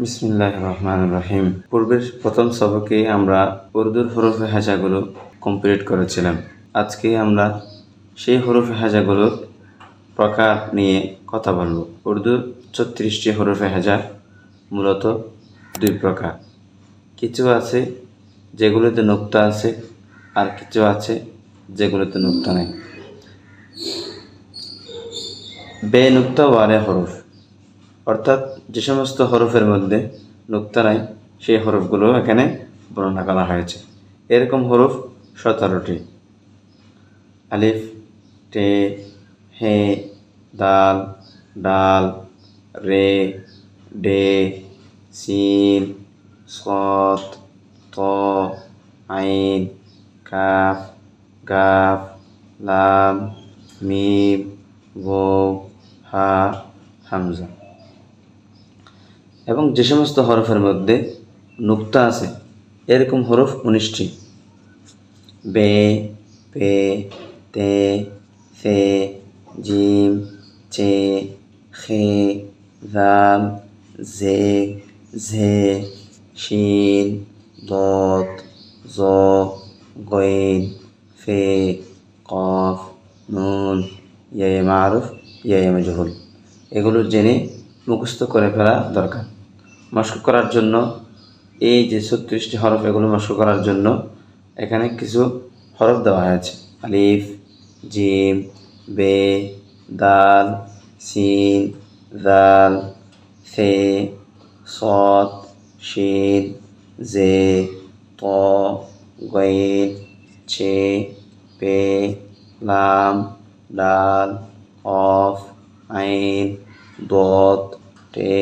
বিসমিল্লাহ রহমান রহিম। পূর্বের প্রথম সবকে আমরা উর্দুর হরফে হাজাগুলো কমপ্লিট করেছিলাম। আজকে আমরা সেই হরফে হাজাগুলোর প্রকার নিয়ে কথা বলব। উর্দুর ছত্রিশটি হরফে হাজা মূলত দুই প্রকার। কিছু আছে যেগুলোতে নুক্তা আছে, আর কিছু আছে যেগুলোতে নুক্তা নেই। বে নুক্তা ওয়ালে হরফ। অর্থাৎ যে সমস্ত হরফের মধ্যে নুক্তা নাই, সেই হরফগুলো এখানে বর্ণনা করা হয়েছে। এরকম হরফ সতেরোটি। আলিফ টে হে, দাল, ডাল, রে ডে সিন সত ত, আইন, কাফ, গাফ, লাম, মিম, ওয়াও, হা, হামজা। এবং যে সমস্ত হরফের মধ্যে নুক্তা আছে, এরকম হরফ উনিশটি বে, পে, তে, ফে, জিম, চে, খে জাল জে, ঝে, শিন, দত, জ, গইন, ফে, কফ, নুন ইয়ে মারুফ ইয়ে মজহুল। এগুলো জেনে মুখস্থ করে ফেলা দরকার। মস্ক করার জন্য, এই যে ছত্রিশটি হরফ এগুলো মস্ক করার জন্য, এখানে কিছু হরফ দেওয়া হয়েছে। আলিফ, জিম, বে, দাল, সিন দাল ফে সত শিন জে, ত গইন ছে পে, লাম, ডাল অফ আইন, দত, টে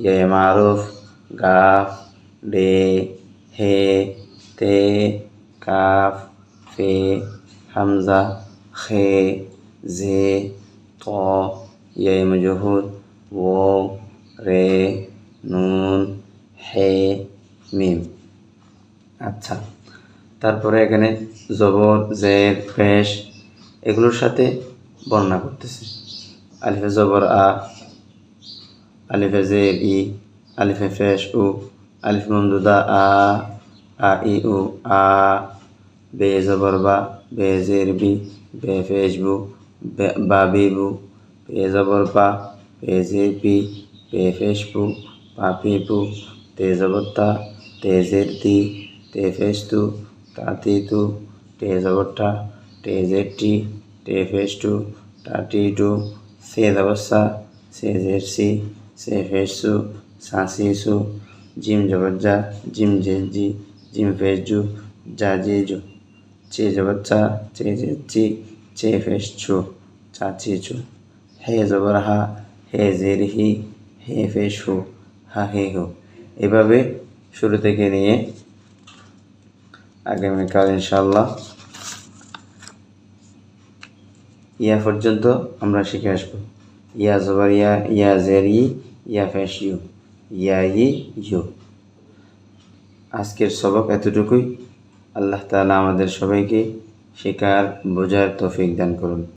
ইয়ে মারুফ গাফ ডে হে তে কাফ ফে হামজা খে জে ত ইয়ে মজহুর ও রে নুন হে মিম আচ্ছা তারপরে এখানে জবর জের পেশ এগুলোর সাথে বর্ণনা করতেছে। আলিফে জবর আ আলিফে জের ই আলিফে ফেশ উ আলিফ মমদুদা আ আ ই উ আ বে জবর বা বে জের বি বে ফেশ বু বে- বা বি বু জবর পা বে জের পি বে ফেশ পু পা পি পু তে জবর তা তে জের তি তে ফেশ তু তা তি তু তে টা টি টু সে ফেশ সু সা সু জিম জবর যা জিম জেজি, জিম ফেশ জু যা জে জু চে জবর চা চে জে চি চে ফেশ ছু চা ছু হে জবর হা হে জের হি, হু হা হে। হু এভাবে শুরু থেকে নিয়ে আগামীকাল ইনশাল্লাহ ইয়া পর্যন্ত আমরা শিখে আসব। ইয়া জবর, ইয়া ইয়া জের ই ইয়া ফেশ ইউ ইয়া ই ইউ আজকের সবক এতটুকুই। আল্লাহ তালা আমাদের সবাইকে শেখার বোঝার তফিক দান করুন।